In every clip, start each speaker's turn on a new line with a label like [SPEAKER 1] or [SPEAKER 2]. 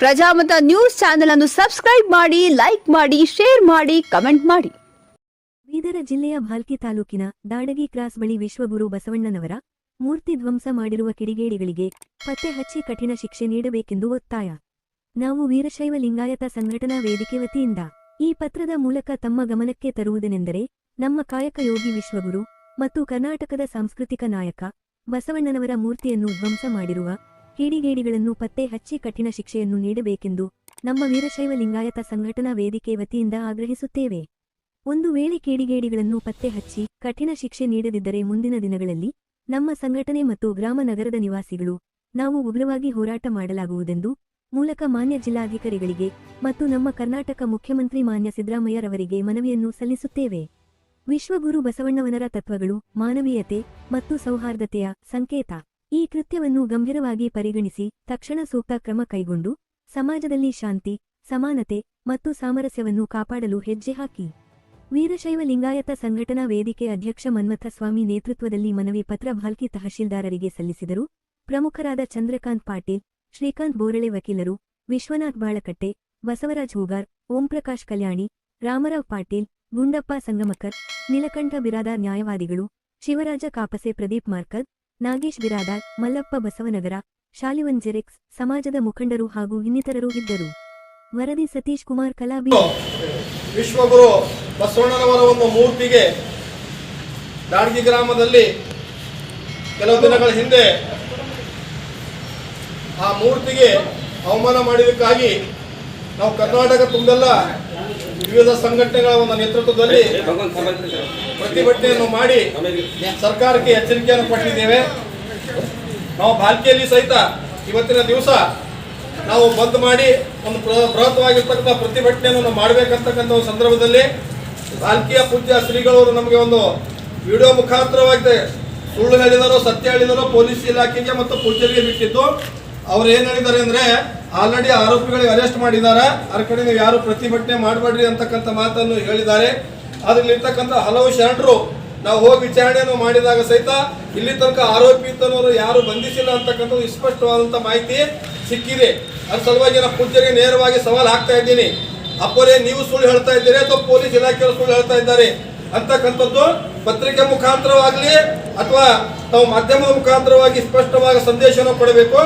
[SPEAKER 1] Prajamata news channel ಅನ್ನು subscribe ಮಾಡಿ, like ಮಾಡಿ, ಶೇರ್ ಮಾಡಿ, ಕಮೆಂಟ್ ಮಾಡಿ.
[SPEAKER 2] ಬೀದರ ಜಿಲ್ಲೆಯ ಭಾಲ್ಕಿ ತಾಲೂಕಿನ ದಾಡಗಿ ಕ್ರಾಸ್ ಬಳಿ ವಿಶ್ವಗುರು ಬಸವಣ್ಣನವರ ಮೂರ್ತಿ ಧ್ವಂಸ ಮಾಡಿರುವ ಕಿಡಿಗೇಡಿಗಳಿಗೆ ಪತ್ತೆ ಹಚ್ಚಿ ಕಠಿಣ ಶಿಕ್ಷೆ ನೀಡಬೇಕೆಂದು ಒತ್ತಾಯ. ನಾವು ವೀರಶೈವ ಲಿಂಗಾಯತ ಸಂಘಟನಾ ವೇದಿಕೆ ವತಿಯಿಂದ ಈ ಪತ್ರದ ಮೂಲಕ ತಮ್ಮ ಗಮನಕ್ಕೆ ತರುವುದೇನೆಂದರೆ ನಮ್ಮ ಕಾಯಕ ಯೋಗಿ ವಿಶ್ವಗುರು ಮತ್ತು ಕರ್ನಾಟಕದ ಸಾಂಸ್ಕೃತಿಕ ನಾಯಕ ಬಸವಣ್ಣನವರ ಮೂರ್ತಿಯನ್ನು ಧ್ವಂಸ ಮಾಡಿರುವ ಕಿಡಿಗೇಡಿಗಳನ್ನು ಪತ್ತೆ ಹಚ್ಚಿ ಕಠಿಣ ಶಿಕ್ಷೆಯನ್ನು ನೀಡಬೇಕೆಂದು ನಮ್ಮ ವೀರಶೈವ ಲಿಂಗಾಯತ ಸಂಘಟನಾ ವೇದಿಕೆ ವತಿಯಿಂದ ಆಗ್ರಹಿಸುತ್ತೇವೆ. ಒಂದು ವೇಳೆ ಕೇಡಿಗೇಡಿಗಳನ್ನು ಪತ್ತೆ ಹಚ್ಚಿ ಕಠಿಣ ಶಿಕ್ಷೆ ನೀಡದಿದ್ದರೆ ಮುಂದಿನ ದಿನಗಳಲ್ಲಿ ನಮ್ಮ ಸಂಘಟನೆ ಮತ್ತು ಗ್ರಾಮ ನಗರದ ನಿವಾಸಿಗಳು ನಾವು ಉಗ್ರವಾಗಿ ಹೋರಾಟ ಮಾಡಲಾಗುವುದೆಂದು ಮೂಲಕ ಮಾನ್ಯ ಜಿಲ್ಲಾಧಿಕಾರಿಗಳಿಗೆ ಮತ್ತು ನಮ್ಮ ಕರ್ನಾಟಕ ಮುಖ್ಯಮಂತ್ರಿ ಮಾನ್ಯ ಸಿದ್ದರಾಮಯ್ಯರವರಿಗೆ ಮನವಿಯನ್ನು ಸಲ್ಲಿಸುತ್ತೇವೆ. ವಿಶ್ವಗುರು ಬಸವಣ್ಣವನರ ತತ್ವಗಳು ಮಾನವೀಯತೆ ಮತ್ತು ಸೌಹಾರ್ದತೆಯ ಸಂಕೇತ. ಈ ಕೃತ್ಯವನ್ನು ಗಂಭೀರವಾಗಿ ಪರಿಗಣಿಸಿ ತಕ್ಷಣ ಸೂಕ್ತ ಕ್ರಮ ಕೈಗೊಂಡು ಸಮಾಜದಲ್ಲಿ ಶಾಂತಿ, ಸಮಾನತೆ ಮತ್ತು ಸಾಮರಸ್ಯವನ್ನು ಕಾಪಾಡಲು ಹೆಜ್ಜೆ ಹಾಕಿ. ವೀರಶೈವ ಲಿಂಗಾಯತ ಸಂಘಟನಾ ವೇದಿಕೆ ಅಧ್ಯಕ್ಷ ಮನ್ಮಥ ಸ್ವಾಮಿ ನೇತೃತ್ವದಲ್ಲಿ ಮನವಿ ಪತ್ರ ಭಾಲ್ಕಿ ತಹಶೀಲ್ದಾರರಿಗೆ ಸಲ್ಲಿಸಿದರು. ಪ್ರಮುಖರಾದ ಚಂದ್ರಕಾಂತ್ ಪಾಟೀಲ್, ಶ್ರೀಕಾಂತ್ ಬೋರಳೆ ವಕೀಲರು, ವಿಶ್ವನಾಥ್ ಬಾಳಕಟ್ಟೆ, ಬಸವರಾಜ್ ಹೂಗಾರ್, ಓಂಪ್ರಕಾಶ್ ಕಲ್ಯಾಣಿ, ರಾಮರಾವ್ ಪಾಟೀಲ್, ಗುಂಡಪ್ಪ ಸಂಗಮಕರ್, ನೀಲಕಂಠ ಬಿರಾದಾರ್ ನ್ಯಾಯವಾದಿಗಳು, ಶಿವರಾಜ ಕಾಪಸೆ ಪ್ರದೀಪ್ ಮಾರ್ಕದ್ ನಾಗೇಶ್ ಬಿರಾದಾರ್ ಮಲ್ಲಪ್ಪ ಬಸವನಗರ ಶಾಲಿವನ್ ಜೆರೆಕ್ಸ್ ಸಮಾಜದ ಮುಖಂಡರು ಹಾಗೂ ಇನ್ನಿತರರು ಇದ್ದರು. ವರದಿ ಸತೀಶ್ ಕುಮಾರ್ ಕಲಾಬಿ
[SPEAKER 3] ವಿಶ್ವಗುರು ಬಸವಣ್ಣನವರ ಒಂದು ಮೂರ್ತಿಗೆ ದಾಡ್ಗಿ ಗ್ರಾಮದಲ್ಲಿ ಕೆಲವು ದಿನಗಳ ಹಿಂದೆ ಆ ಮೂರ್ತಿಗೆ ಅವಮಾನ ಮಾಡಿದ್ದಕ್ಕಾಗಿ ನಾವು ಕರ್ನಾಟಕ ತುಂಬೆಲ್ಲ ವಿವಿಧ ಸಂಘಟನೆಗಳ ಒಂದು ನೇತೃತ್ವದಲ್ಲಿ ಪ್ರತಿಭಟನೆಯನ್ನು ಮಾಡಿ ಸರ್ಕಾರಕ್ಕೆ ಎಚ್ಚರಿಕೆಯನ್ನು ಕೊಟ್ಟಿದ್ದೇವೆ. ನಾವು ಬಾಲ್ಕಿಯಲ್ಲಿ ಸಹಿತ ಇವತ್ತಿನ ದಿವಸ ನಾವು ಬಂದ್ ಮಾಡಿ ಒಂದು ಬೃಹತ್ವಾಗಿರ್ತಕ್ಕಂಥ ಪ್ರತಿಭಟನೆಯನ್ನು ನಾವು ಮಾಡಬೇಕಂತಕ್ಕಂಥ ಒಂದು ಸಂದರ್ಭದಲ್ಲಿ ಬಾಲ್ಕಿಯ ಪೂಜ್ಯ ಶ್ರೀಗಳವರು ನಮಗೆ ಒಂದು ವಿಡಿಯೋ ಮುಖಾಂತರವಾಗಿದೆ. ಸುಳ್ಳು ಹೇಳಿದರು ಸತ್ಯ ಹೇಳಿದರು ಪೊಲೀಸ್ ಇಲಾಖೆಗೆ ಮತ್ತು ಪೂಜ್ಯರಿಗೆ ಬಿಟ್ಟಿದ್ದು ಅವ್ರು ಏನು ಹೇಳಿದ್ದಾರೆ ಅಂದ್ರೆ ಆಲ್ರೆಡಿ ಆರೋಪಿಗಳಿಗೆ ಅರೆಸ್ಟ್ ಮಾಡಿದ್ದಾರೆ. ಅದ್ರ ಕಡೆ ನೀವು ಯಾರು ಪ್ರತಿಭಟನೆ ಮಾಡಬೇಡ್ರಿ ಅಂತಕ್ಕಂಥ ಮಾತನ್ನು ಹೇಳಿದ್ದಾರೆ. ಅದರಲ್ಲಿರ್ತಕ್ಕಂಥ ಹಲವು ಶರಣರು ನಾವು ಹೋಗಿ ವಿಚಾರಣೆಯನ್ನು ಮಾಡಿದಾಗ ಸಹಿತ ಇಲ್ಲಿ ತನಕ ಆರೋಪಿ ಆರೋಪಿತನವರು ಯಾರು ಬಂಧಿಸಿಲ್ಲ ಅಂತಕ್ಕಂಥದ್ದು ಸ್ಪಷ್ಟವಾದಂಥ ಮಾಹಿತಿ ಸಿಕ್ಕಿದೆ. ಅದ್ರ ಸಲುವಾಗಿ ನಾನು ಪೂಜ್ಯರಿಗೆ ನೇರವಾಗಿ ಸವಾಲು ಹಾಕ್ತಾ ಇದ್ದೀನಿ. ಅಪ್ಪರೇ, ನೀವು ಸುಳ್ಳು ಹೇಳ್ತಾ ಇದ್ದೀರಿ ಅಥವಾ ಪೊಲೀಸ್ ಇಲಾಖೆಯವರು ಸುಳ್ಳು ಹೇಳ್ತಾ ಇದ್ದಾರೆ ಅಂತಕ್ಕಂಥದ್ದು ಪತ್ರಿಕೆ ಮುಖಾಂತರವಾಗಲಿ ಅಥವಾ ತಾವು ಮಾಧ್ಯಮದ ಮುಖಾಂತರವಾಗಿ ಸ್ಪಷ್ಟವಾಗಿ ಸಂದೇಶವನ್ನು ಕೊಡಬೇಕು.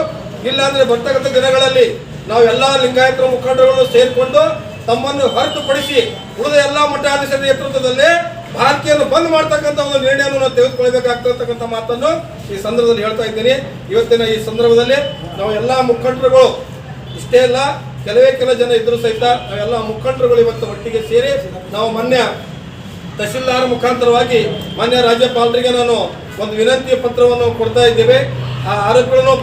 [SPEAKER 3] ಇಲ್ಲಾಂದ್ರೆ ಬರ್ತಕ್ಕಂಥ ದಿನಗಳಲ್ಲಿ ನಾವು ಎಲ್ಲಾ ಲಿಂಗಾಯತರ ಮುಖಂಡರುಗಳು ಸೇರಿಕೊಂಡು ತಮ್ಮನ್ನು ಹೊರತುಪಡಿಸಿ ಉಳಿದ ಎಲ್ಲಾ ಮಠಾಧೀಶರ ನೇತೃತ್ವದಲ್ಲಿ ಭಾರತೀಯನ್ನು ಬಂದ್ ಮಾಡ್ತಕ್ಕಂಥ ಒಂದು ನಿರ್ಣಯವನ್ನು ನಾವು ತೆಗೆದುಕೊಳ್ಬೇಕಾಗ್ತಕ್ಕಂಥ ಮಾತನ್ನು ಈ ಸಂದರ್ಭದಲ್ಲಿ ಹೇಳ್ತಾ ಇದ್ದೀನಿ. ಇವತ್ತಿನ ಈ ಸಂದರ್ಭದಲ್ಲಿ ನಾವು ಎಲ್ಲ ಮುಖಂಡರುಗಳು, ಇಷ್ಟೇ ಅಲ್ಲ, ಕೆಲವೇ ಕೆಲ ಜನ ಇದ್ರು ಸಹಿತ ನಾವೆಲ್ಲ ಮುಖಂಡರುಗಳು ಇವತ್ತು ಒಟ್ಟಿಗೆ ಸೇರಿ ನಾವು ಮೊನ್ನೆ ತಹಶೀಲ್ದಾರ್ ಮುಖಾಂತರವಾಗಿ ಮಾನ್ಯ ರಾಜ್ಯಪಾಲರಿಗೆ ನಾನು ಒಂದು ವಿನಂತಿ ಪತ್ರವನ್ನು ಕೊಡ್ತಾ ಇದ್ದೇವೆ. ಆ ಆರೋಪಿಗಳನ್ನು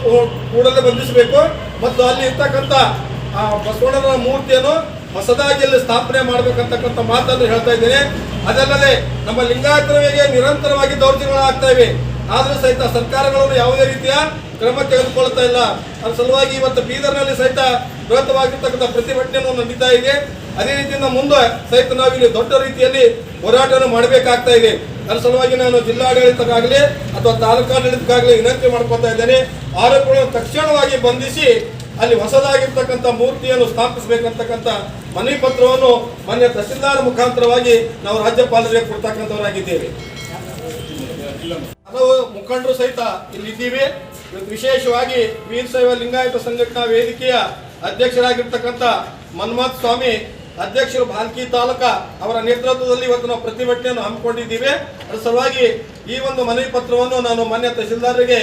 [SPEAKER 3] ಕೂಡಲೇ ಬಂಧಿಸಬೇಕು. ಮತ್ತು ಅಲ್ಲಿ ಇರ್ತಕ್ಕಂಥ, ಆ ಬಸವಣ್ಣನ ಮೂರ್ತಿಯನ್ನು ಹೊಸದಾಗಿ ಅಲ್ಲಿ ಸ್ಥಾಪನೆ ಮಾಡಬೇಕಂತಕ್ಕಂಥ ಮಾತನ್ನು ಹೇಳ್ತಾ ಇದ್ದೇನೆ. ಅದಲ್ಲದೆ ನಮ್ಮ ಲಿಂಗಾಯತರಿಗೆ ನಿರಂತರವಾಗಿ ದೌರ್ಜನ್ಯಗಳಾಗ್ತಾ ಇವೆ. ಆದರೂ ಸಹಿತ ಸರ್ಕಾರಗಳನ್ನು ಯಾವುದೇ ರೀತಿಯ ಕ್ರಮ ತೆಗೆದುಕೊಳ್ತಾ ಇಲ್ಲ. ಅದರ ಸಲುವಾಗಿ ಇವತ್ತು ಬೀದರ್ನಲ್ಲಿ ಸಹಿತ ಬೃಹತ್ವಾಗಿರ್ತಕ್ಕಂಥ ಪ್ರತಿಭಟನೆಯನ್ನು ನಡೀತಾ ಇದೆ. ಅದೇ ರೀತಿಯಿಂದ ಮುಂದೆ ಸಹಿತ ನಾವು ಇಲ್ಲಿ ದೊಡ್ಡ ರೀತಿಯಲ್ಲಿ ಹೋರಾಟವನ್ನು ಮಾಡಬೇಕಾಗ್ತಾ ಇದೆ. ಅದ್ರ ಸಲುವಾಗಿ ನಾನು ಜಿಲ್ಲಾಡಳಿತಕ್ಕಾಗಲಿ ಅಥವಾ ತಾಲೂಕಾಡಳಿತಕ್ಕಾಗಲಿ ವಿನಂತಿ ಮಾಡ್ಕೊತಾ ಇದ್ದೇನೆ. ಆರೋಪಿಗಳನ್ನು ತಕ್ಷಣವಾಗಿ ಬಂಧಿಸಿ ಅಲ್ಲಿ ಹೊಸದಾಗಿರ್ತಕ್ಕಂಥ ಮೂರ್ತಿಯನ್ನು ಸ್ಥಾಪಿಸಬೇಕಂತಕ್ಕಂಥ ಮನವಿ ಪತ್ರವನ್ನು ಮಾನ್ಯ ತಹಸೀಲ್ದಾರ್ ಮುಖಾಂತರವಾಗಿ ನಾವು ರಾಜ್ಯಪಾಲರಿಗೆ ಕೊಡ್ತಕ್ಕಂಥವರಾಗಿದ್ದೇವೆ. ಹಲವು ಮುಖಂಡರು ಸಹಿತ ಇಲ್ಲಿದ್ದೀವಿ. ವಿಶೇಷವಾಗಿ ವೀರಶೈವ ಲಿಂಗಾಯತ ಸಂಘಟನಾ ವೇದಿಕೆಯ ಅಧ್ಯಕ್ಷರಾಗಿರ್ತಕ್ಕಂಥ ಮನ್ಮಥ್ ಸ್ವಾಮಿ ಅಧ್ಯಕ್ಷರು ಭಾಲ್ಕಿ ತಾಲೂಕ ಅವರ ನೇತೃತ್ವದಲ್ಲಿ ಇವತ್ತು ನಾವು ಪ್ರತಿಭಟನೆಯನ್ನು ಹಮ್ಮಿಕೊಂಡಿದ್ದೀವಿ. ಅದರ ಸಲುವಾಗಿ ಈ ಒಂದು ಮನವಿ ಪತ್ರವನ್ನು ನಾನು ಮಾನ್ಯ ತಹಶೀಲ್ದಾರರಿಗೆ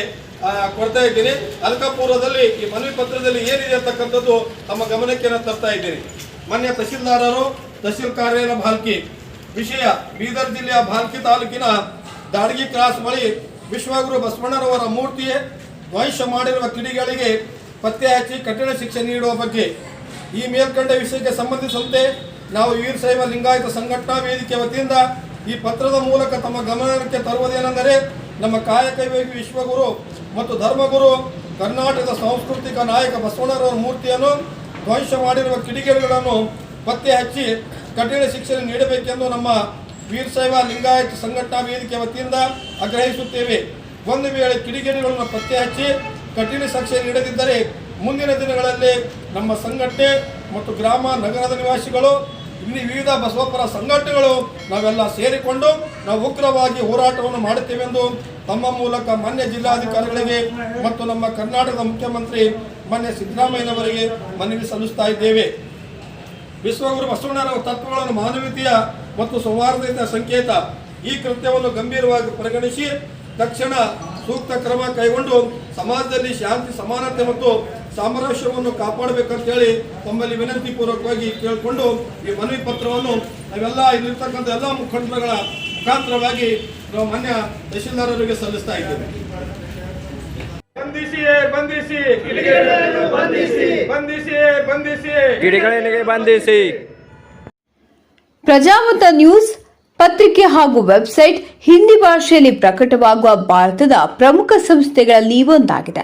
[SPEAKER 3] ಕೊಡ್ತಾ ಇದ್ದೀನಿ. ಅಲಕಾಪುರದಲ್ಲಿ ಈ ಮನವಿ ಪತ್ರದಲ್ಲಿ ಏನಿದೆ ಅಂತಕ್ಕಂಥದ್ದು ತಮ್ಮ ಗಮನಕ್ಕೆ ನಾನು ತರ್ತಾ ಇದ್ದೀನಿ ಮಾನ್ಯ ತಹಶೀಲ್ದಾರರು ತಹಶೀಲ್ ಕಾರ್ಯಾಲಯ ಭಾಲ್ಕಿ, ವಿಷಯ ಬೀದರ್ ಜಿಲ್ಲೆಯ ಭಾಲ್ಕಿ ತಾಲೂಕಿನ ದಾಡಗಿ ಕ್ರಾಸ್ ಬಳಿ ವಿಶ್ವಗುರು ಬಸವಣ್ಣರವರ ಮೂರ್ತಿ ಧ್ವಂಸ ಮಾಡಿರುವ ಕಿಡಿಗಳಿಗೆ ಪತ್ತೆ ಹಚ್ಚಿ ಕಠಿಣ ಶಿಕ್ಷೆ ನೀಡುವ ಬಗ್ಗೆ ಈ ಮೇಲ್ಕಂಡ ವಿಷಯಕ್ಕೆ ಸಂಬಂಧಿಸಿದಂತೆ ನಾವು ವೀರಶೈವ ಲಿಂಗಾಯತ ಸಂಘಟನಾ ವೇದಿಕೆ ವತಿಯಿಂದ ಈ ಪತ್ರದ ಮೂಲಕ ತಮ್ಮ ಗಮನಕ್ಕೆ ತರುವುದೇನೆಂದರೆ ನಮ್ಮ ಕಾಯಕ ವಿಶ್ವಗುರು ಮತ್ತು ಧರ್ಮಗುರು, ಕರ್ನಾಟಕದ ಸಾಂಸ್ಕೃತಿಕ ನಾಯಕ ಬಸವಣ್ಣರವರ ಮೂರ್ತಿಯನ್ನು ಧ್ವಂಸ ಮಾಡಿರುವ ಕಿಡಿಗೇಡಿಗಳನ್ನು ಪತ್ತೆ ಹಚ್ಚಿ ಕಠಿಣ ಶಿಕ್ಷೆ ನೀಡಬೇಕೆಂದು ನಮ್ಮ ವೀರಶೈವ ಲಿಂಗಾಯತ ಸಂಘಟನಾ ವೇದಿಕೆ ವತಿಯಿಂದ ಆಗ್ರಹಿಸುತ್ತೇವೆ. ಒಂದು ವೇಳೆ ಕಿಡಿಗೇಡಿಗಳನ್ನು ಪತ್ತೆ ಹಚ್ಚಿ ಕಠಿಣ ಶಿಕ್ಷೆ ನೀಡದಿದ್ದರೆ ಮುಂದಿನ ದಿನಗಳಲ್ಲಿ ನಮ್ಮ ಸಂಘಟನೆ ಮತ್ತು ಗ್ರಾಮ ನಗರದ ನಿವಾಸಿಗಳು ಇಲ್ಲಿ ವಿವಿಧ ಬಸವಪರ ಸಂಘಟನೆಗಳು ನಾವೆಲ್ಲ ಸೇರಿಕೊಂಡು ನಾವು ಉಗ್ರವಾಗಿ ಹೋರಾಟವನ್ನು ಮಾಡುತ್ತೇವೆಂದು ತಮ್ಮ ಮೂಲಕ ಮಾನ್ಯ ಜಿಲ್ಲಾಧಿಕಾರಿಗಳಿಗೆ ಮತ್ತು ನಮ್ಮ ಕರ್ನಾಟಕದ ಮುಖ್ಯಮಂತ್ರಿ ಮಾನ್ಯ ಸಿದ್ದರಾಮಯ್ಯನವರಿಗೆ ಮನವಿ ಸಲ್ಲಿಸ್ತಾ ಇದ್ದೇವೆ. ವಿಶ್ವಗುರು ಬಸವಣ್ಣನವರ ತತ್ವಗಳನ್ನು ಮಾನವೀಯತೆಯ ಮತ್ತು ಸೌಹಾರ್ದತೆಯ ಸಂಕೇತ ಈ ಕೃತ್ಯವನ್ನು ಗಂಭೀರವಾಗಿ ಪರಿಗಣಿಸಿ ತಕ್ಷಣ ಸೂಕ್ತ ಕ್ರಮ ಕೈಗೊಂಡು ಸಮಾಜದಲ್ಲಿ ಶಾಂತಿ, ಸಮಾನತೆ ಮತ್ತು ಸಾಮರಸ್ಯವನ್ನು ಕಾಪಾಡಬೇಕಂತೇಳಿ ತಮ್ಮಲ್ಲಿ ವಿನಂತಿ ಪೂರ್ವಕವಾಗಿ ಕೇಳಿಕೊಂಡು ಈ ಮನವಿ ಪತ್ರವನ್ನು ನಾವೆಲ್ಲ ಇಲ್ಲಿರ್ತಕ್ಕಂಥ ಎಲ್ಲ ಮುಖಂಡರುಗಳ ಮುಖಾಂತರವಾಗಿ ನಾವು ಮಾನ್ಯ ತಹಶೀಲ್ದಾರರಿಗೆ ಸಲ್ಲಿಸ್ತಾ ಇದ್ದೇವೆ. ಬಂಧಿಸಿ ಬಂಧಿಸಿ. ಬಂಧಿಸಿ. ಬಂಧಿಸಿ ಬಂಧಿಸಿ.
[SPEAKER 4] ಗಿಡಗಳಿಗೆ ಬಂಧಿಸಿ.
[SPEAKER 1] ಪ್ರಜಾಮತ ನ್ಯೂಸ್ ಪತ್ರಿಕೆ ಹಾಗೂ ವೆಬ್ಸೈಟ್ ಹಿಂದಿ ಭಾಷೆಯಲ್ಲಿ ಪ್ರಕಟವಾಗುವ ಭಾರತದ ಪ್ರಮುಖ ಸಂಸ್ಥೆಗಳಲ್ಲಿ ಒಂದಾಗಿದೆ.